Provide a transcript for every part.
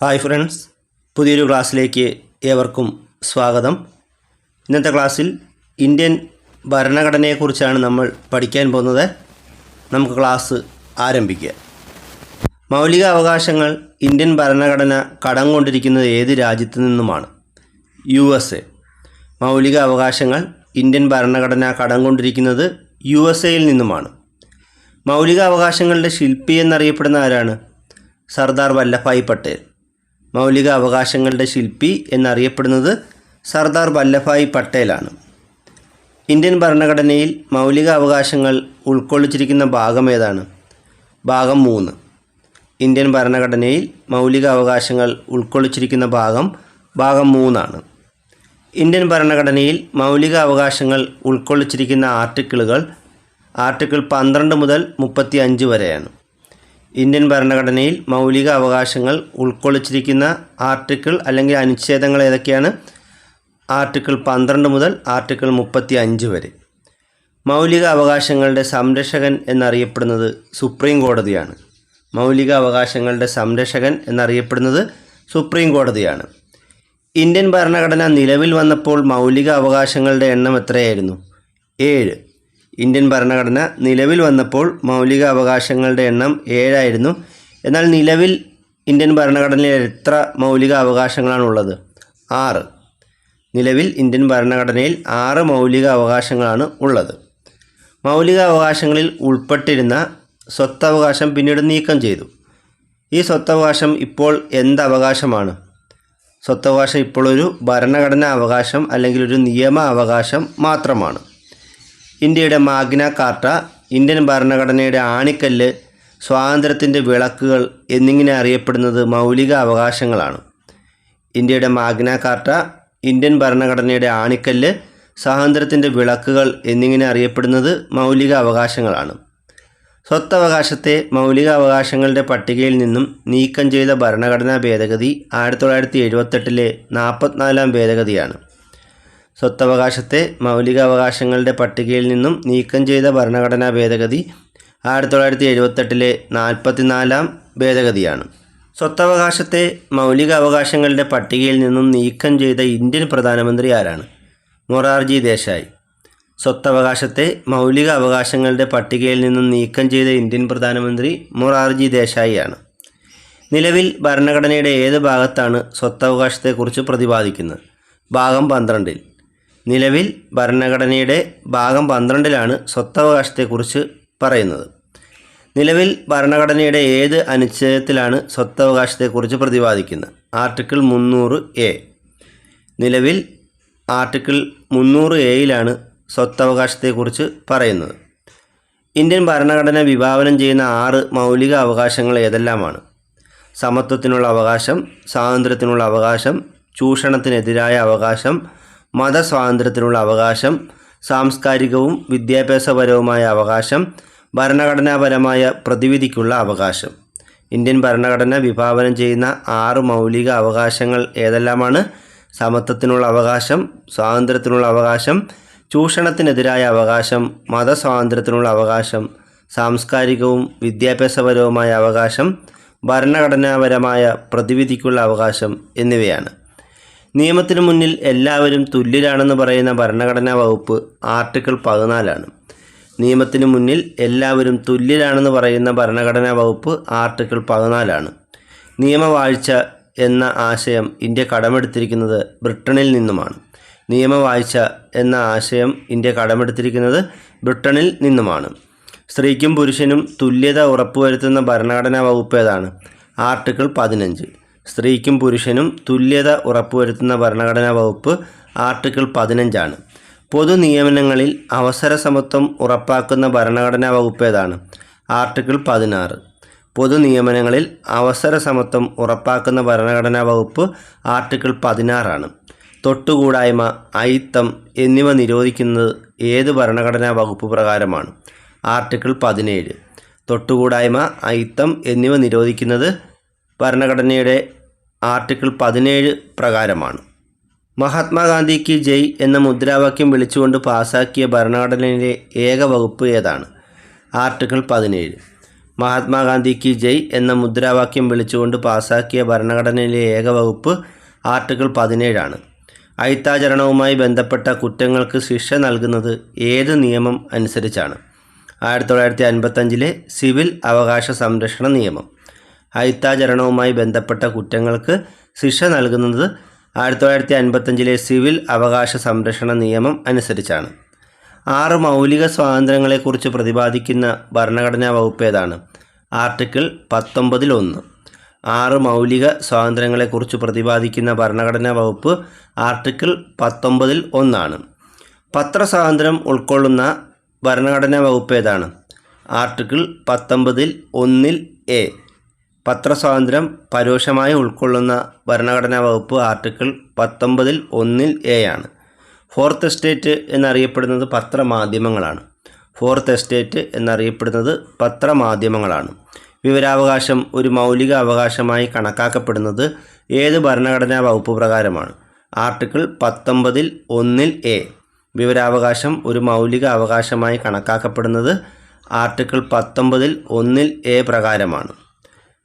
Hi friends പുതിയൊരു ക്ലാസ്സിലേക്ക് ഏവർക്കും സ്വാഗതം. ഇന്നത്തെ ക്ലാസ്സിൽ ഇന്ത്യൻ ഭരണഘടനയെക്കുറിച്ചാണ് നമ്മൾ പഠിക്കാൻ പോകുന്നത്. നമുക്ക് ക്ലാസ് ആരംഭിക്കുക മൗലിക അവകാശങ്ങൾ ഇന്ത്യൻ ഭരണഘടന കടം കൊണ്ടിരിക്കുന്നത് ഏത് രാജ്യത്തു നിന്നുമാണ്? U S A. മൗലിക അവകാശങ്ങൾ ഇന്ത്യൻ ഭരണഘടന കടം കൊണ്ടിരിക്കുന്നത് യു എസ് എയിൽ നിന്നുമാണ്. മൗലിക അവകാശങ്ങളുടെ ശില്പി എന്നറിയപ്പെടുന്ന ആരാണ്? സർദാർ വല്ലഭായ് പട്ടേൽ. മൗലിക അവകാശങ്ങളുടെ ശില്പി എന്നറിയപ്പെടുന്നത് സർദാർ വല്ലഭായ് പട്ടേലാണ്. ഇന്ത്യൻ ഭരണഘടനയിൽ മൗലിക അവകാശങ്ങൾ ഉൾക്കൊള്ളിച്ചിരിക്കുന്ന ഭാഗം ഏതാണ്? ഭാഗം മൂന്ന്. ഇന്ത്യൻ ഭരണഘടനയിൽ മൗലിക അവകാശങ്ങൾ ഉൾക്കൊള്ളിച്ചിരിക്കുന്ന ഭാഗം ഭാഗം മൂന്നാണ്. ഇന്ത്യൻ ഭരണഘടനയിൽ മൗലിക അവകാശങ്ങൾ ഉൾക്കൊള്ളിച്ചിരിക്കുന്ന ആർട്ടിക്കിളുകൾ ആർട്ടിക്കിൾ പന്ത്രണ്ട് മുതൽ മുപ്പത്തി അഞ്ച് വരെയാണ്. ഇന്ത്യൻ ഭരണഘടനയിൽ മൗലിക അവകാശങ്ങൾ ഉൾക്കൊള്ളിച്ചിരിക്കുന്ന ആർട്ടിക്കിൾ അല്ലെങ്കിൽ അനുച്ഛേദങ്ങൾ ഏതൊക്കെയാണ്? ആർട്ടിക്കിൾ പന്ത്രണ്ട് മുതൽ ആർട്ടിക്കിൾ മുപ്പത്തി അഞ്ച് വരെ. മൗലിക അവകാശങ്ങളുടെ സംരക്ഷകൻ എന്നറിയപ്പെടുന്നത് സുപ്രീം കോടതിയാണ്. മൗലിക അവകാശങ്ങളുടെ സംരക്ഷകൻ എന്നറിയപ്പെടുന്നത് സുപ്രീം കോടതിയാണ്. ഇന്ത്യൻ ഭരണഘടന നിലവിൽ വന്നപ്പോൾ മൗലിക അവകാശങ്ങളുടെ എണ്ണം എത്രയായിരുന്നു? ഏഴ്. ഇന്ത്യൻ ഭരണഘടന നിലവിൽ വന്നപ്പോൾ മൗലിക അവകാശങ്ങളുടെ എണ്ണം ഏഴായിരുന്നു. എന്നാൽ നിലവിൽ ഇന്ത്യൻ ഭരണഘടനയിൽ എത്ര മൗലിക അവകാശങ്ങളാണുള്ളത് ആറ്. നിലവിൽ ഇന്ത്യൻ ഭരണഘടനയിൽ ആറ് മൗലിക അവകാശങ്ങളാണ് ഉള്ളത്. മൗലിക അവകാശങ്ങളിൽ ഉൾപ്പെട്ടിരുന്ന സ്വത്തവകാശം പിന്നീട് നീക്കം ചെയ്തു. ഈ സ്വത്തവകാശം ഇപ്പോൾ എന്ത് അവകാശമാണ് സ്വത്തവകാശം ഇപ്പോൾ ഒരു ഭരണഘടനാ അവകാശം അല്ലെങ്കിൽ ഒരു നിയമ അവകാശം മാത്രമാണ്. ഇന്ത്യയുടെ മാഗ്ന കാർട്ട ഇന്ത്യൻ ഭരണഘടനയുടെ ആണിക്കല്ല് സ്വാതന്ത്ര്യത്തിന്റെ വിളക്കുകൾ എന്നിങ്ങനെ അറിയപ്പെടുന്നത് മൗലിക അവകാശങ്ങളാണ്. ഇന്ത്യയുടെ മാഗ്ന കാർട്ട ഇന്ത്യൻ ഭരണഘടനയുടെ ആണിക്കല്ല് സ്വാതന്ത്ര്യത്തിന്റെ വിളക്കുകൾ എന്നിങ്ങനെ അറിയപ്പെടുന്നത് മൗലിക അവകാശങ്ങളാണ്. സ്വത്തവകാശത്തെ മൗലിക അവകാശങ്ങളുടെ പട്ടികയിൽ നിന്നും നീക്കം ചെയ്ത ഭരണഘടനാ ഭേദഗതി ആയിരത്തി തൊള്ളായിരത്തി എഴുപത്തെട്ടിലെ നാൽപ്പത്തിനാലാം ഭേദഗതിയാണ്. സ്വത്തവകാശത്തെ മൗലികാവകാശങ്ങളുടെ പട്ടികയിൽ നിന്നും നീക്കം ചെയ്ത ഭരണഘടനാ ഭേദഗതി ആയിരത്തി തൊള്ളായിരത്തി എഴുപത്തെട്ടിലെ നാൽപ്പത്തിനാലാം ഭേദഗതിയാണ്. സ്വത്തവകാശത്തെ മൗലിക അവകാശങ്ങളുടെ പട്ടികയിൽ നിന്നും നീക്കം ചെയ്ത ഇന്ത്യൻ പ്രധാനമന്ത്രി ആരാണ്? മൊറാർജി ദേശായി. സ്വത്തവകാശത്തെ മൗലിക അവകാശങ്ങളുടെ പട്ടികയിൽ നിന്നും നീക്കം ചെയ്ത ഇന്ത്യൻ പ്രധാനമന്ത്രി മൊറാർജി ദേശായിയാണ് നിലവിൽ ഭരണഘടനയുടെ ഏത് ഭാഗത്താണ് സ്വത്തവകാശത്തെക്കുറിച്ച് പ്രതിപാദിക്കുന്നത്? ഭാഗം പന്ത്രണ്ടിൽ. നിലവിൽ ഭരണഘടനയുടെ ഭാഗം പന്ത്രണ്ടിലാണ് സ്വത്തവകാശത്തെക്കുറിച്ച് പറയുന്നത്. നിലവിൽ ഭരണഘടനയുടെ ഏത് അനുച്ഛേദത്തിലാണ് സ്വത്തവകാശത്തെക്കുറിച്ച് പ്രതിപാദിക്കുന്നത്? ആർട്ടിക്കിൾ മുന്നൂറ് എ. നിലവിൽ ആർട്ടിക്കിൾ മുന്നൂറ് എയിലാണ് സ്വത്തവകാശത്തെക്കുറിച്ച് പറയുന്നത്. ഇന്ത്യൻ ഭരണഘടന വിഭാവനം ചെയ്യുന്ന ആറ് മൗലിക അവകാശങ്ങൾ ഏതെല്ലാമാണ്? സമത്വത്തിനുള്ള അവകാശം സ്വാതന്ത്ര്യത്തിനുള്ള അവകാശം ചൂഷണത്തിനെതിരായ അവകാശം മതസ്വാതന്ത്ര്യത്തിനുള്ള അവകാശം സാംസ്കാരികവും വിദ്യാഭ്യാസപരവുമായ അവകാശം ഭരണഘടനാപരമായ പ്രതിവിധിക്കുള്ള അവകാശം. ഇന്ത്യൻ ഭരണഘടന വിഭാവനം ചെയ്യുന്ന ആറ് മൗലിക അവകാശങ്ങൾ ഏതെല്ലാമാണ്? സമത്വത്തിനുള്ള അവകാശം സ്വാതന്ത്ര്യത്തിനുള്ള അവകാശം ചൂഷണത്തിനെതിരായ അവകാശം മതസ്വാതന്ത്ര്യത്തിനുള്ള അവകാശം സാംസ്കാരികവും വിദ്യാഭ്യാസപരവുമായ അവകാശം ഭരണഘടനാപരമായ പ്രതിവിധിക്കുള്ള അവകാശം എന്നിവയാണ്. നിയമത്തിനു മുന്നിൽ എല്ലാവരും തുല്യരാണെന്ന് പറയുന്ന ഭരണഘടനാ വകുപ്പ് ആർട്ടിക്കിൾ പതിനാലാണ്. നിയമത്തിനു മുന്നിൽ എല്ലാവരും തുല്യരാണെന്ന് പറയുന്ന ഭരണഘടനാ വകുപ്പ് ആർട്ടിക്കിൾ പതിനാലാണ്. നിയമവാഴ്ച എന്ന ആശയം ഇന്ത്യ കടമെടുത്തിരിക്കുന്നത് ബ്രിട്ടനിൽ നിന്നുമാണ്. നിയമവാഴ്ച എന്ന ആശയം ഇന്ത്യ കടമെടുത്തിരിക്കുന്നത് ബ്രിട്ടനിൽ നിന്നുമാണ്. സ്ത്രീക്കും പുരുഷനും തുല്യത ഉറപ്പുവരുത്തുന്ന ഭരണഘടനാ വകുപ്പ് ഏതാണ്? ആർട്ടിക്കിൾ പതിനഞ്ച്. സ്ത്രീക്കും പുരുഷനും തുല്യത ഉറപ്പുവരുത്തുന്ന ഭരണഘടനാ വകുപ്പ് ആർട്ടിക്കിൾ പതിനഞ്ചാണ്. പൊതു നിയമനങ്ങളിൽ അവസര സമത്വം ഉറപ്പാക്കുന്ന ഭരണഘടനാ വകുപ്പ് ഏതാണ്? ആർട്ടിക്കിൾ പതിനാറ്. പൊതു നിയമനങ്ങളിൽ അവസര സമത്വം ഉറപ്പാക്കുന്ന ഭരണഘടനാ വകുപ്പ് ആർട്ടിക്കിൾ പതിനാറാണ്. തൊട്ടുകൂടായ്മ അയിത്തം എന്നിവ നിരോധിക്കുന്നത് ഏത് ഭരണഘടനാ വകുപ്പ് പ്രകാരമാണ്? ആർട്ടിക്കിൾ പതിനേഴ്. തൊട്ടുകൂടായ്മ അയിത്തം എന്നിവ നിരോധിക്കുന്നത് ഭരണഘടനയുടെ ആർട്ടിക്കിൾ പതിനേഴ് പ്രകാരമാണ്. മഹാത്മാഗാന്ധിക്ക് ജയ് എന്ന മുദ്രാവാക്യം വിളിച്ചുകൊണ്ട് പാസാക്കിയ ഭരണഘടനയിലെ ഏക വകുപ്പ് ഏതാണ്? ആർട്ടിക്കിൾ പതിനേഴ്. മഹാത്മാഗാന്ധിക്ക് ജയ് എന്ന മുദ്രാവാക്യം വിളിച്ചുകൊണ്ട് പാസാക്കിയ ഭരണഘടനയിലെ ഏക വകുപ്പ് ആർട്ടിക്കിൾ പതിനേഴാണ്. അയിത്താചരണവുമായി ബന്ധപ്പെട്ട കുറ്റങ്ങൾക്ക് ശിക്ഷ നൽകുന്നത് ഏത് നിയമം അനുസരിച്ചാണ്? ആയിരത്തി തൊള്ളായിരത്തി അൻപത്തഞ്ചിലെ സിവിൽ അവകാശ സംരക്ഷണ നിയമം. അയിത്താചരണവുമായി ബന്ധപ്പെട്ട കുറ്റങ്ങൾക്ക് ശിക്ഷ നൽകുന്നത് ആയിരത്തി തൊള്ളായിരത്തി അൻപത്തഞ്ചിലെ സിവിൽ അവകാശ സംരക്ഷണ നിയമം അനുസരിച്ചാണ്. ആറ് മൗലിക സ്വാതന്ത്ര്യങ്ങളെക്കുറിച്ച് പ്രതിപാദിക്കുന്ന ഭരണഘടനാ വകുപ്പ് ഏതാണ്? ആർട്ടിക്കിൾ പത്തൊമ്പതിൽ ഒന്ന്. ആറ് മൗലിക സ്വാതന്ത്ര്യങ്ങളെക്കുറിച്ച് പ്രതിപാദിക്കുന്ന ഭരണഘടനാ വകുപ്പ് ആർട്ടിക്കിൾ പത്തൊമ്പതിൽ ഒന്നാണ്. പത്രസ്വാതന്ത്ര്യം ഉൾക്കൊള്ളുന്ന ഭരണഘടനാ വകുപ്പ് ഏതാണ്? ആർട്ടിക്കിൾ പത്തൊമ്പതിൽ ഒന്നിൽ എ. പത്രസ്വാതന്ത്ര്യം പരോക്ഷമായി ഉൾക്കൊള്ളുന്ന ഭരണഘടനാ വകുപ്പ് ആർട്ടിക്കിൾ പത്തൊമ്പതിൽ ഒന്നിൽ എ ആണ്. ഫോർത്ത് എസ്റ്റേറ്റ് എന്നറിയപ്പെടുന്നത് പത്രമാധ്യമങ്ങളാണ്. ഫോർത്ത് എസ്റ്റേറ്റ് എന്നറിയപ്പെടുന്നത് പത്രമാധ്യമങ്ങളാണ്. വിവരാവകാശം ഒരു മൗലിക അവകാശമായി കണക്കാക്കപ്പെടുന്നത് ഏത് ഭരണഘടനാ വകുപ്പ് പ്രകാരമാണ്. ആർട്ടിക്കിൾ പത്തൊമ്പതിൽ ഒന്നിൽ എ വിവരാവകാശം ഒരു മൗലിക അവകാശമായി കണക്കാക്കപ്പെടുന്നത് ആർട്ടിക്കിൾ പത്തൊമ്പതിൽ ഒന്നിൽ എ പ്രകാരമാണ്.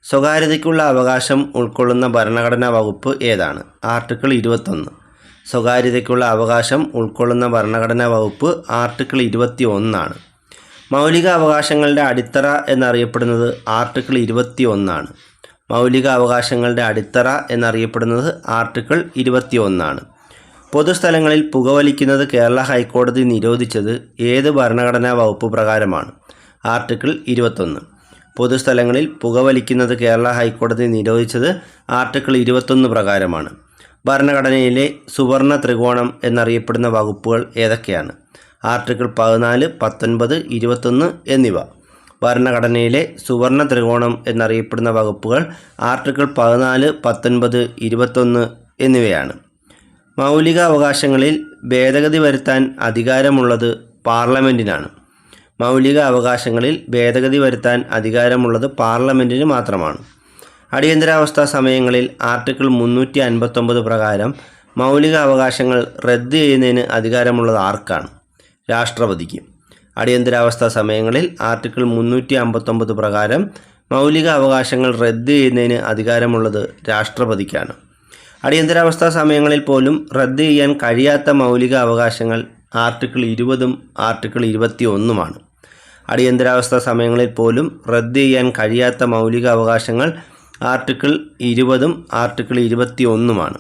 സ്വകാര്യതയ്ക്കുള്ള അവകാശം ഉൾക്കൊള്ളുന്ന ഭരണഘടനാ വകുപ്പ് ഏതാണ്? ആർട്ടിക്കിൾ ഇരുപത്തൊന്ന്. സ്വകാര്യതയ്ക്കുള്ള അവകാശം ഉൾക്കൊള്ളുന്ന ഭരണഘടനാ വകുപ്പ് ആർട്ടിക്കിൾ ഇരുപത്തി ഒന്നാണ് മൗലിക അവകാശങ്ങളുടെ അടിത്തറ എന്നറിയപ്പെടുന്നത് ആർട്ടിക്കിൾ ഇരുപത്തി ഒന്നാണ് മൗലിക അവകാശങ്ങളുടെ അടിത്തറ എന്നറിയപ്പെടുന്നത് ആർട്ടിക്കിൾ ഇരുപത്തി ഒന്നാണ് പൊതുസ്ഥലങ്ങളിൽ പുകവലിക്കുന്നത് കേരള ഹൈക്കോടതി നിരോധിച്ചത് ഏത് ഭരണഘടനാ വകുപ്പ് പ്രകാരമാണ്? ആർട്ടിക്കിൾ ഇരുപത്തൊന്ന്. പൊതുസ്ഥലങ്ങളിൽ പുകവലിക്കുന്നത് കേരള ഹൈക്കോടതി നിരോധിച്ചത് ആർട്ടിക്കിൾ ഇരുപത്തൊന്ന് പ്രകാരമാണ്. ഭരണഘടനയിലെ സുവർണ ത്രികോണം എന്നറിയപ്പെടുന്ന വകുപ്പുകൾ ഏതൊക്കെയാണ്? ആർട്ടിക്കിൾ പതിനാല് പത്തൊൻപത് ഇരുപത്തൊന്ന് എന്നിവ. ഭരണഘടനയിലെ സുവർണ ത്രികോണം എന്നറിയപ്പെടുന്ന വകുപ്പുകൾ ആർട്ടിക്കിൾ പതിനാല് പത്തൊൻപത് ഇരുപത്തൊന്ന് എന്നിവയാണ്. മൗലിക അവകാശങ്ങളിൽ ഭേദഗതി വരുത്താൻ അധികാരമുള്ളത് പാർലമെന്റിനാണ് മൗലിക അവകാശങ്ങളിൽ ഭേദഗതി വരുത്താൻ അധികാരമുള്ളത് പാർലമെന്റിന് മാത്രമാണ്. അടിയന്തരാവസ്ഥാ സമയങ്ങളിൽ ആർട്ടിക്കിൾ മുന്നൂറ്റി അൻപത്തൊമ്പത് പ്രകാരം മൗലിക അവകാശങ്ങൾ റദ്ദ് ചെയ്യുന്നതിന് അധികാരമുള്ളത് ആർക്കാണ്? രാഷ്ട്രപതിക്ക്. അടിയന്തരാവസ്ഥാ സമയങ്ങളിൽ ആർട്ടിക്കിൾ മുന്നൂറ്റി അമ്പത്തൊമ്പത് പ്രകാരം മൗലിക അവകാശങ്ങൾ റദ്ദ് ചെയ്യുന്നതിന് അധികാരമുള്ളത് രാഷ്ട്രപതിക്കാണ്. അടിയന്തരാവസ്ഥാ സമയങ്ങളിൽ പോലും റദ്ദ് ചെയ്യാൻ കഴിയാത്ത മൗലിക അവകാശങ്ങൾ ആർട്ടിക്കിൾ ഇരുപതും ആർട്ടിക്കിൾ ഇരുപത്തി ഒന്നുമാണ് അടിയന്തരാവസ്ഥ സമയങ്ങളിൽ പോലും റദ്ദ് ചെയ്യാൻ കഴിയാത്ത മൗലിക അവകാശങ്ങൾ ആർട്ടിക്കിൾ ഇരുപതും ആർട്ടിക്കിൾ ഇരുപത്തി ഒന്നുമാണ്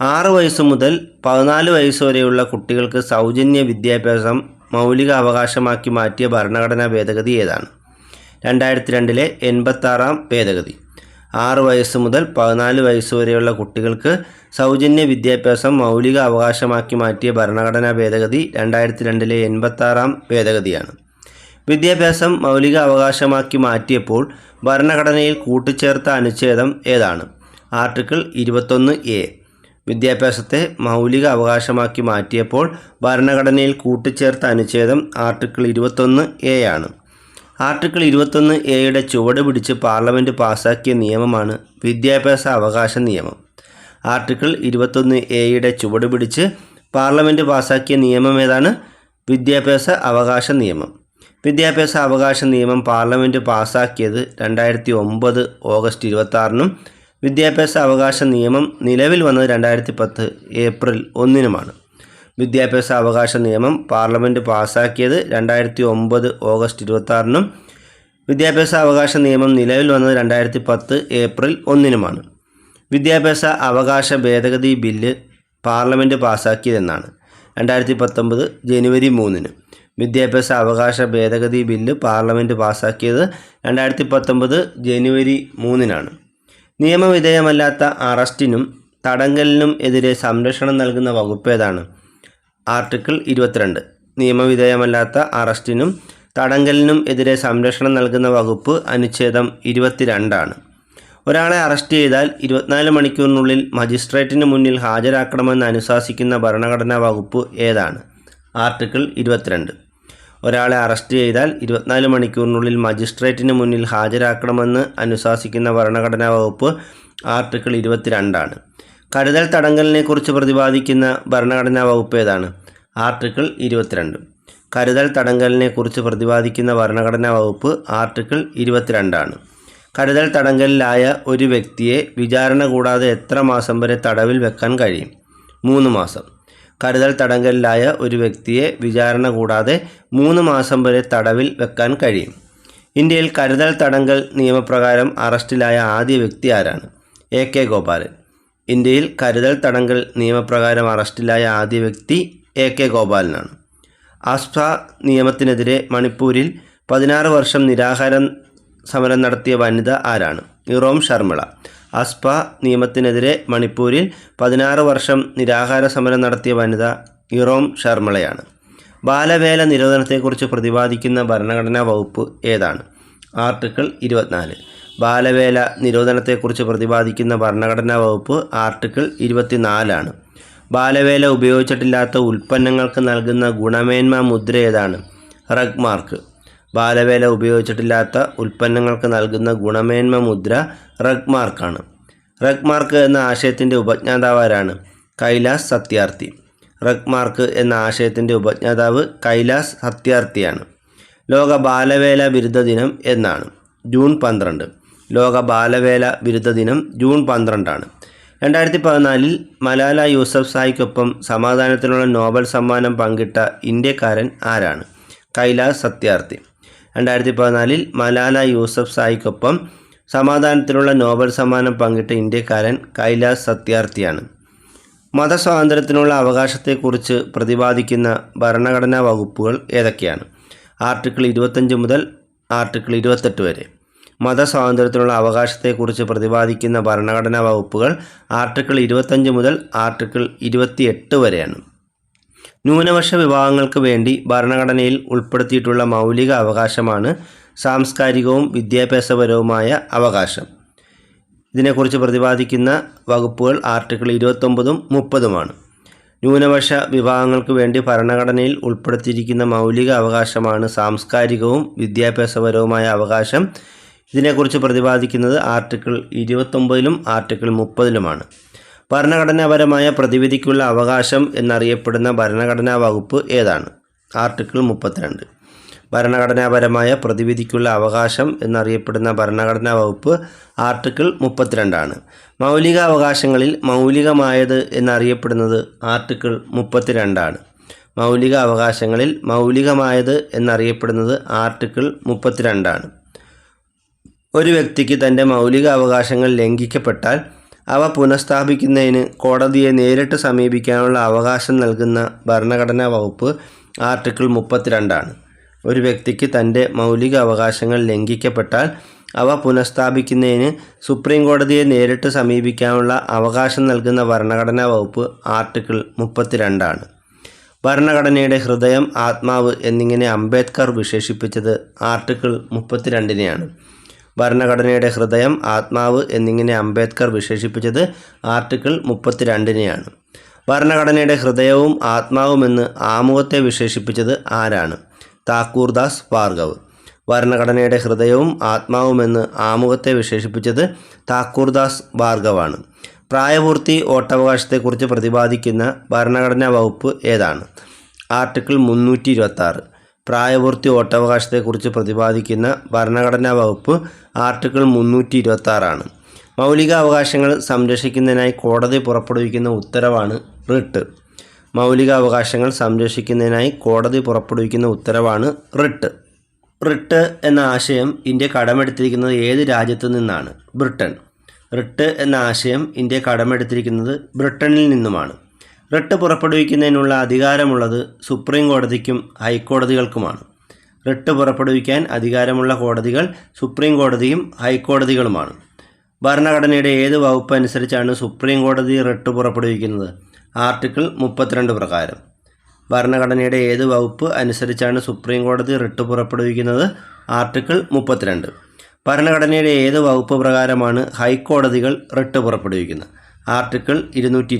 ആറ് വയസ്സ് മുതൽ പതിനാല് വയസ്സ് വരെയുള്ള കുട്ടികൾക്ക് സൗജന്യ വിദ്യാഭ്യാസം മൗലിക അവകാശമാക്കി മാറ്റിയ ഭരണഘടനാ ഭേദഗതി ഏതാണ്? രണ്ടായിരത്തി രണ്ടിലെ എൺപത്താറാം ഭേദഗതി. ആറ് വയസ്സ് മുതൽ പതിനാല് വയസ്സ് വരെയുള്ള കുട്ടികൾക്ക് സൗജന്യ വിദ്യാഭ്യാസം മൗലിക അവകാശമാക്കി മാറ്റിയ ഭരണഘടനാ ഭേദഗതി രണ്ടായിരത്തി രണ്ടിലെ എൺപത്താറാം ഭേദഗതിയാണ്. വിദ്യാഭ്യാസം മൗലിക അവകാശമാക്കി മാറ്റിയപ്പോൾ ഭരണഘടനയിൽ കൂട്ടിച്ചേർത്ത അനുച്ഛേദം ഏതാണ്? ആർട്ടിക്കിൾ ഇരുപത്തൊന്ന് എ. വിദ്യാഭ്യാസത്തെ മൗലിക അവകാശമാക്കി മാറ്റിയപ്പോൾ ഭരണഘടനയിൽ കൂട്ടിച്ചേർത്ത അനുച്ഛേദം ആർട്ടിക്കിൾ ഇരുപത്തൊന്ന് എ ആണ്. ആർട്ടിക്കിൾ ഇരുപത്തൊന്ന് എയുടെ ചുവട് പിടിച്ച് പാർലമെന്റ് പാസാക്കിയ നിയമമാണ് വിദ്യാഭ്യാസ അവകാശ നിയമം. ആർട്ടിക്കിൾ ഇരുപത്തൊന്ന് എയുടെ ചുവട് പിടിച്ച് പാർലമെന്റ് പാസാക്കിയ നിയമം ഏതാണ്? വിദ്യാഭ്യാസ അവകാശ നിയമം. വിദ്യാഭ്യാസ അവകാശ നിയമം പാർലമെന്റ് പാസാക്കിയത് രണ്ടായിരത്തി ഒമ്പത് ഓഗസ്റ്റ് ഇരുപത്താറിനും വിദ്യാഭ്യാസ അവകാശ നിയമം നിലവിൽ വന്നത് രണ്ടായിരത്തി പത്ത് ഏപ്രിൽ ഒന്നിനുമാണ്. വിദ്യാഭ്യാസ അവകാശ നിയമം പാർലമെന്റ് പാസാക്കിയത് രണ്ടായിരത്തി ഒമ്പത് ഓഗസ്റ്റ് ഇരുപത്താറിനും വിദ്യാഭ്യാസ അവകാശ നിയമം നിലവിൽ വന്നത് രണ്ടായിരത്തി പത്ത് ഏപ്രിൽ ഒന്നിനുമാണ്. വിദ്യാഭ്യാസ അവകാശ ഭേദഗതി ബില്ല് പാർലമെന്റ് പാസാക്കിയതെന്നാണ്. രണ്ടായിരത്തി പത്തൊമ്പത് ജനുവരി മൂന്നിന് വിദ്യാഭ്യാസ അവകാശ ഭേദഗതി ബില്ല് പാർലമെന്റ് പാസാക്കിയത് രണ്ടായിരത്തി പത്തൊമ്പത് ജനുവരി മൂന്നിനാണ്. നിയമവിധേയമല്ലാത്ത അറസ്റ്റിനും തടങ്കലിനും എതിരെ സംരക്ഷണം നൽകുന്ന വകുപ്പ് ഏതാണ്? ആർട്ടിക്കിൾ ഇരുപത്തിരണ്ട്. നിയമവിധേയമല്ലാത്ത അറസ്റ്റിനും തടങ്കലിനും എതിരെ സംരക്ഷണം നൽകുന്ന വകുപ്പ് അനുച്ഛേദം ഇരുപത്തിരണ്ടാണ്. ഒരാളെ അറസ്റ്റ് ചെയ്താൽ ഇരുപത്തിനാല് മണിക്കൂറിനുള്ളിൽ മജിസ്ട്രേറ്റിന് മുന്നിൽ ഹാജരാക്കണമെന്ന് അനുശാസിക്കുന്ന ഭരണഘടനാ വകുപ്പ് ഏതാണ്? ആർട്ടിക്കിൾ ഇരുപത്തിരണ്ട്. ഒരാളെ അറസ്റ്റ് ചെയ്താൽ ഇരുപത്തിനാല് മണിക്കൂറിനുള്ളിൽ മജിസ്ട്രേറ്റിന് മുന്നിൽ ഹാജരാക്കണമെന്ന് അനുശാസിക്കുന്ന ഭരണഘടനാ വകുപ്പ് ആർട്ടിക്കിൾ ഇരുപത്തിരണ്ടാണ്. കരുതൽ തടങ്കലിനെക്കുറിച്ച് പ്രതിപാദിക്കുന്ന ഭരണഘടനാ വകുപ്പ് ഏതാണ്? ആർട്ടിക്കിൾ ഇരുപത്തിരണ്ട്. കരുതൽ തടങ്കലിനെ കുറിച്ച് പ്രതിപാദിക്കുന്ന ഭരണഘടനാ വകുപ്പ് ആർട്ടിക്കിൾ ഇരുപത്തിരണ്ടാണ്. കരുതൽ തടങ്കലിലായ ഒരു വ്യക്തിയെ വിചാരണ കൂടാതെ എത്ര മാസം വരെ തടവിൽ വെക്കാൻ കഴിയും? മൂന്ന് മാസം. കരുതൽ തടങ്കലിലായ ഒരു വ്യക്തിയെ വിചാരണ കൂടാതെ മൂന്ന് മാസം വരെ തടവിൽ വെക്കാൻ കഴിയും. ഇന്ത്യയിൽ കരുതൽ തടങ്കൽ നിയമപ്രകാരം അറസ്റ്റിലായ ആദ്യ വ്യക്തി ആരാണ്? A K Gopalan. ഇന്ത്യയിൽ കരുതൽ തടങ്കൽ നിയമപ്രകാരം അറസ്റ്റിലായ ആദ്യ വ്യക്തി എ കെ ഗോപാലനാണ്. ആസ്ഫ നിയമത്തിനെതിരെ മണിപ്പൂരിൽ പതിനാറ് വർഷം നിരാഹാരം സമരം നടത്തിയ വനിത ആരാണ്? ഇറോം ശർമിള അസ്പ നിയമത്തിനെതിരെ മണിപ്പൂരിൽ പതിനാറ് വർഷം നിരാഹാര സമരം നടത്തിയ വനിത ഇറോം ശർമിളയാണ് ബാലവേല നിരോധനത്തെക്കുറിച്ച് പ്രതിപാദിക്കുന്ന ഭരണഘടനാ വകുപ്പ് ഏതാണ്? ആർട്ടിക്കിൾ ഇരുപത്തിനാല്. ബാലവേല നിരോധനത്തെക്കുറിച്ച് പ്രതിപാദിക്കുന്ന ഭരണഘടനാ വകുപ്പ് ആർട്ടിക്കിൾ ഇരുപത്തിനാലാണ്. ബാലവേല ഉപയോഗിച്ചിട്ടില്ലാത്ത ഉൽപ്പന്നങ്ങൾക്ക് നൽകുന്ന ഗുണമേന്മ മുദ്ര ഏതാണ്? റഗ് മാർക്ക് ബാലവേല ഉപയോഗിച്ചിട്ടില്ലാത്ത ഉൽപ്പന്നങ്ങൾക്ക് നൽകുന്ന ഗുണമേന്മ മുദ്ര റഗ് മാർക്കാണ് റഗ് മാർക്ക് എന്ന ആശയത്തിന്റെ ഉപജ്ഞാതാവാരാണ് കൈലാസ് സത്യാർത്ഥി. റഗ് മാർക്ക് എന്ന ആശയത്തിന്റെ ഉപജ്ഞാതാവ് കൈലാസ് സത്യാർത്ഥിയാണ്. ലോക ബാലവേല ബിരുദ ദിനം എന്നാണ്. ജൂൺ പന്ത്രണ്ട്. ലോക ബാലവേല വിരുദ്ധ ദിനം ജൂൺ പന്ത്രണ്ടാണ്. രണ്ടായിരത്തി പതിനാലിൽ മലാല യൂസഫ് സായിക്കൊപ്പം സമാധാനത്തിനുള്ള നോബൽ സമ്മാനം പങ്കിട്ട ഇന്ത്യക്കാരൻ ആരാണ്? കൈലാസ് സത്യാർത്ഥി. രണ്ടായിരത്തി പതിനാലിൽ മലാല യൂസഫ് സായിക്കൊപ്പം സമാധാനത്തിനുള്ള നോബൽ സമ്മാനം പങ്കിട്ട ഇന്ത്യക്കാരൻ കൈലാസ് സത്യാർത്ഥിയാണ്. മതസ്വാതന്ത്ര്യത്തിനുള്ള അവകാശത്തെക്കുറിച്ച് പ്രതിപാദിക്കുന്ന ഭരണഘടനാ വകുപ്പുകൾ ഏതൊക്കെയാണ്? ആർട്ടിക്കിൾ ഇരുപത്തഞ്ച് മുതൽ ആർട്ടിക്കിൾ ഇരുപത്തെട്ട് വരെ. മതസ്വാതന്ത്ര്യത്തിനുള്ള അവകാശത്തെക്കുറിച്ച് പ്രതിപാദിക്കുന്ന ഭരണഘടനാ വകുപ്പുകൾ ആർട്ടിക്കിൾ ഇരുപത്തഞ്ച് മുതൽ ആർട്ടിക്കിൾ ഇരുപത്തിയെട്ട് വരെയാണ്. ന്യൂനപക്ഷ വിഭാഗങ്ങൾക്ക് വേണ്ടി ഭരണഘടനയിൽ ഉൾപ്പെടുത്തിയിട്ടുള്ള മൗലിക അവകാശമാണ് സാംസ്കാരികവും വിദ്യാഭ്യാസപരവുമായ അവകാശം. ഇതിനെക്കുറിച്ച് പ്രതിപാദിക്കുന്ന വകുപ്പുകൾ ആർട്ടിക്കിൾ ഇരുപത്തൊമ്പതും മുപ്പതുമാണ്. ന്യൂനപക്ഷ വിഭാഗങ്ങൾക്ക് വേണ്ടി ഭരണഘടനയിൽ ഉൾപ്പെടുത്തിയിരിക്കുന്ന മൗലിക അവകാശമാണ് സാംസ്കാരികവും വിദ്യാഭ്യാസപരവുമായ അവകാശം. ഇതിനെക്കുറിച്ച് പ്രതിപാദിക്കുന്നത് ആർട്ടിക്കിൾ ഇരുപത്തൊമ്പതിലും ആർട്ടിക്കിൾ മുപ്പതിലുമാണ്. ഭരണഘടനാപരമായ പ്രതിവിധിക്കുള്ള അവകാശം എന്നറിയപ്പെടുന്ന ഭരണഘടനാ വകുപ്പ് ഏതാണ്? ആർട്ടിക്കിൾ മുപ്പത്തിരണ്ട്. ഭരണഘടനാപരമായ പ്രതിവിധിക്കുള്ള അവകാശം എന്നറിയപ്പെടുന്ന ഭരണഘടനാ വകുപ്പ് ആർട്ടിക്കിൾ മുപ്പത്തിരണ്ടാണ്. മൗലിക അവകാശങ്ങളിൽ മൗലികമായത് എന്നറിയപ്പെടുന്നത് ആർട്ടിക്കിൾ മുപ്പത്തിരണ്ടാണ്. മൗലിക അവകാശങ്ങളിൽ മൗലികമായത് എന്നറിയപ്പെടുന്നത് ആർട്ടിക്കിൾ മുപ്പത്തിരണ്ടാണ്. ഒരു വ്യക്തിക്ക് തന്റെ മൗലിക അവകാശങ്ങൾ ലംഘിക്കപ്പെട്ടാൽ അവ പുനഃസ്ഥാപിക്കുന്നതിന് കോടതിയെ നേരിട്ട് സമീപിക്കാനുള്ള അവകാശം നൽകുന്ന ഭരണഘടനാ വകുപ്പ് ആർട്ടിക്കിൾ മുപ്പത്തിരണ്ടാണ്. ഒരു വ്യക്തിക്ക് തന്റെ മൗലിക അവകാശങ്ങൾ ലംഘിക്കപ്പെട്ടാൽ അവ പുനഃസ്ഥാപിക്കുന്നതിന് സുപ്രീം കോടതിയെ നേരിട്ട് സമീപിക്കാനുള്ള അവകാശം നൽകുന്ന ഭരണഘടനാ വകുപ്പ് ആർട്ടിക്കിൾ മുപ്പത്തിരണ്ടാണ്. ഭരണഘടനയുടെ ഹൃദയം ആത്മാവ് എന്നിങ്ങനെ അംബേദ്കർ വിശേഷിപ്പിച്ചത് ആർട്ടിക്കിൾ മുപ്പത്തിരണ്ടിനെയാണ്. ഭരണഘടനയുടെ ഹൃദയം ആത്മാവ് എന്നിങ്ങനെ അംബേദ്കർ വിശേഷിപ്പിച്ചത് ആർട്ടിക്കിൾ മുപ്പത്തിരണ്ടിനെയാണ്. ഭരണഘടനയുടെ ഹൃദയവും ആത്മാവുമെന്ന് ആമുഖത്തെ വിശേഷിപ്പിച്ചത് ആരാണ്? താക്കൂർദാസ് ഭാർഗവ്. ഭരണഘടനയുടെ ഹൃദയവും ആത്മാവുമെന്ന് ആമുഖത്തെ വിശേഷിപ്പിച്ചത് താക്കൂർദാസ് ഭാർഗവാണ്. പ്രായപൂർത്തി വോട്ടവകാശത്തെക്കുറിച്ച് പ്രതിപാദിക്കുന്ന ഭരണഘടനാ വകുപ്പ് ഏതാണ്? ആർട്ടിക്കിൾ മുന്നൂറ്റി ഇരുപത്തി പ്രായപൂർത്തി വോട്ടവകാശത്തെക്കുറിച്ച് പ്രതിപാദിക്കുന്ന ഭരണഘടനാ വകുപ്പ് ആർട്ടിക്കിൾ മുന്നൂറ്റി ഇരുപത്തി ആറാണ് മൗലിക അവകാശങ്ങൾ സംരക്ഷിക്കുന്നതിനായി കോടതി പുറപ്പെടുവിക്കുന്ന ഉത്തരവാണ് റിട്ട്. മൗലിക അവകാശങ്ങൾ സംരക്ഷിക്കുന്നതിനായി കോടതി പുറപ്പെടുവിക്കുന്ന ഉത്തരവാണ് റിട്ട്. റിട്ട് എന്ന ആശയം ഇന്ത്യ കടമെടുത്തിരിക്കുന്നത് ഏത് രാജ്യത്തു നിന്നാണ്? ബ്രിട്ടൻ. റിട്ട് എന്ന ആശയം ഇന്ത്യ കടമെടുത്തിരിക്കുന്നത് ബ്രിട്ടനിൽ നിന്നുമാണ്. റിട്ട് പുറപ്പെടുവിക്കുന്നതിനുള്ള അധികാരമുള്ളത് സുപ്രീം കോടതിക്കും ഹൈക്കോടതികൾക്കുമാണ്. റിട്ട് പുറപ്പെടുവിക്കാൻ അധികാരമുള്ള കോടതികൾ സുപ്രീം കോടതിയും ഹൈക്കോടതികളുമാണ്. ഭരണഘടനയുടെ ഏത് വകുപ്പ് അനുസരിച്ചാണ് സുപ്രീം കോടതി റിട്ട് പുറപ്പെടുവിക്കുന്നത്? ആർട്ടിക്കിൾ മുപ്പത്തിരണ്ട് പ്രകാരം. ഭരണഘടനയുടെ ഏത് വകുപ്പ് അനുസരിച്ചാണ് സുപ്രീം കോടതി റിട്ട് പുറപ്പെടുവിക്കുന്നത്? ആർട്ടിക്കിൾ മുപ്പത്തിരണ്ട്. ഭരണഘടനയുടെ ഏത് വകുപ്പ് പ്രകാരമാണ് ഹൈക്കോടതികൾ റിട്ട് പുറപ്പെടുവിക്കുന്നത്? ആർട്ടിക്കിൾ ഇരുന്നൂറ്റി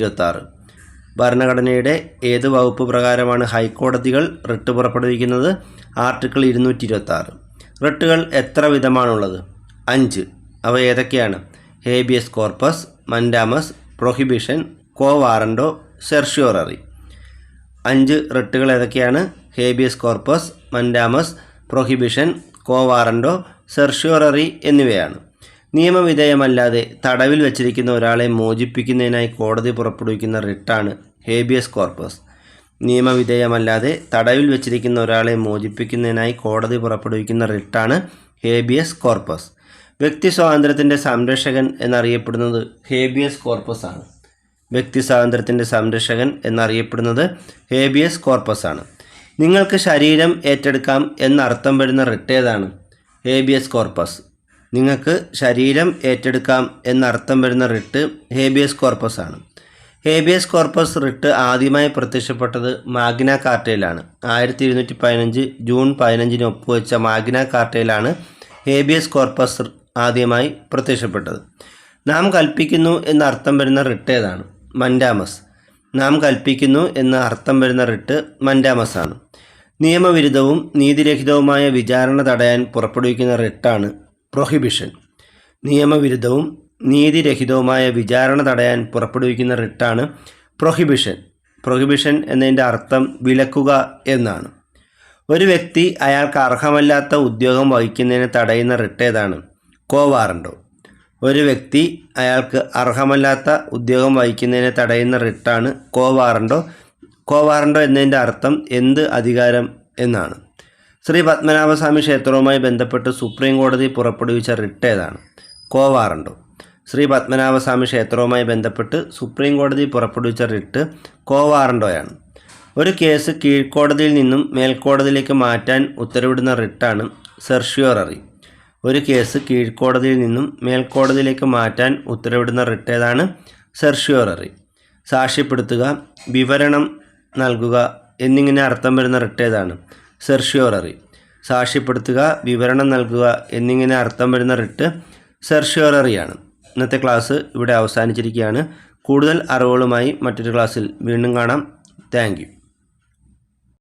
ഭരണഘടനയുടെ ഏത് വകുപ്പ് പ്രകാരമാണ് ഹൈക്കോടതികൾ റിട്ട് പുറപ്പെടുവിക്കുന്നത്? ആർട്ടിക്കിൾ ഇരുന്നൂറ്റി ഇരുപത്തി റിട്ടുകൾ എത്ര വിധമാണുള്ളത്? അഞ്ച്. അവ ഏതൊക്കെയാണ്? Habeas corpus mandamus prohibition quo warranto certiorari. അഞ്ച് റിട്ടുകൾ ഏതൊക്കെയാണ്? Habeas corpus mandamus prohibition quo warranto certiorari എന്നിവയാണ്. നിയമവിധേയമല്ലാതെ തടവിൽ വച്ചിരിക്കുന്ന ഒരാളെ മോചിപ്പിക്കുന്നതിനായി കോടതി പുറപ്പെടുവിക്കുന്ന റിട്ടാണ് ഹേബിയസ് കോർപ്പസ്. നിയമവിധേയമല്ലാതെ തടവിൽ വച്ചിരിക്കുന്ന ഒരാളെ മോചിപ്പിക്കുന്നതിനായി കോടതി പുറപ്പെടുവിക്കുന്ന റിട്ടാണ് ഹേബിയസ് കോർപ്പസ്. വ്യക്തി സ്വാതന്ത്ര്യത്തിന്റെ സംരക്ഷകൻ എന്നറിയപ്പെടുന്നത് ഹേബിയസ് കോർപ്പസ് ആണ്. വ്യക്തി സ്വാതന്ത്ര്യത്തിന്റെ സംരക്ഷകൻ എന്നറിയപ്പെടുന്നത് ഹേബിയസ് കോർപ്പസ് ആണ്. നിങ്ങൾക്ക് ശരീരം ഏറ്റെടുക്കാം എന്നർത്ഥം വരുന്ന റിട്ടേതാണ് ഹേബിയസ് കോർപ്പസ്. നിങ്ങൾക്ക് ശരീരം ഏറ്റെടുക്കാം എന്നർത്ഥം വരുന്ന റിട്ട് ഹേബിയസ് കോർപ്പസ് ആണ്. ഹേബിയസ് കോർപ്പസ് റിട്ട് ആദ്യമായി പ്രത്യക്ഷപ്പെട്ടത് മാഗ്ന കാർട്ടയിലാണ് ആയിരത്തി ഇരുന്നൂറ്റി പതിനഞ്ച് ജൂൺ പതിനഞ്ചിന് ഒപ്പുവെച്ച മാഗ്ന കാർട്ടയിലാണ് ഹേബിയസ് കോർപ്പസ് ആദ്യമായി പ്രത്യക്ഷപ്പെട്ടത്. നാം കൽപ്പിക്കുന്നു എന്ന അർത്ഥം വരുന്ന റിട്ട് ഏതാണ്? മൻഡാമസ്. നാം കൽപ്പിക്കുന്നു എന്ന അർത്ഥം വരുന്ന റിട്ട് മൻഡാമസ് ആണ്. നിയമവിരുദ്ധവും നീതിരഹിതവുമായ വിചാരണ തടയാൻ പുറപ്പെടുവിക്കുന്ന റിട്ടാണ് പ്രൊഹിബിഷൻ നിയമവിരുദ്ധവും നീതിരഹിതവുമായ വിചാരണ തടയാൻ പുറപ്പെടുവിക്കുന്ന റിട്ടാണ് പ്രൊഹിബിഷൻ പ്രൊഹിബിഷൻ എന്നതിന്റെ അർത്ഥം വിലക്കുക എന്നാണ്. ഒരു വ്യക്തി അയാൾക്ക് അർഹമല്ലാത്ത ഉദ്യോഗം വഹിക്കുന്നതിന് തടയുന്ന റിട്ട് ഏതാണ്? കോവാറണ്ടോ ഒരു വ്യക്തി അയാൾക്ക് അർഹമല്ലാത്ത ഉദ്യോഗം വഹിക്കുന്നതിനെ തടയുന്ന റിട്ടാണ് കോവാറണ്ടോ കോവാറണ്ടോ എന്നതിന്റെ അർത്ഥം എന്ത് അധികാരം എന്നാണ്. ശ്രീ പത്മനാഭസ്വാമി ക്ഷേത്രവുമായി ബന്ധപ്പെട്ട് സുപ്രീം കോടതി പുറപ്പെടുവിച്ച റിട്ട് ഏതാണ്? കോവാറണ്ടോ. ശ്രീ പത്മനാഭസ്വാമി ക്ഷേത്രവുമായി ബന്ധപ്പെട്ട് സുപ്രീം കോടതി പുറപ്പെടുവിച്ച റിട്ട് കോവാറണ്ടോയാണ്. ഒരു കേസ് കീഴ്ക്കോടതിയിൽ നിന്നും മേൽക്കോടതിയിലേക്ക് മാറ്റാൻ ഉത്തരവിടുന്ന റിട്ടാണ് സെർഷ്യോററി. ഒരു കേസ് കീഴ്ക്കോടതിയിൽ നിന്നും മേൽക്കോടതിയിലേക്ക് മാറ്റാൻ ഉത്തരവിടുന്ന റിട്ട് ഏതാണ്? സെർഷ്യോററി. സാക്ഷ്യപ്പെടുത്തുക വിവരണം നൽകുക എന്നിങ്ങനെ അർത്ഥം വരുന്ന റിട്ട് ഏതാണ്? സെർഷ്യോററി സാക്ഷ്യപ്പെടുത്തുക വിവരണം നൽകുക എന്നിങ്ങനെ അർത്ഥം വരുന്ന റിട്ട് സെർഷ്യോററിയാണ് ഇന്നത്തെ ക്ലാസ് ഇവിടെ അവസാനിച്ചിരിക്കുകയാണ്. കൂടുതൽ അറിവുകളുമായി മറ്റൊരു ക്ലാസ്സിൽ വീണ്ടും കാണാം. താങ്ക്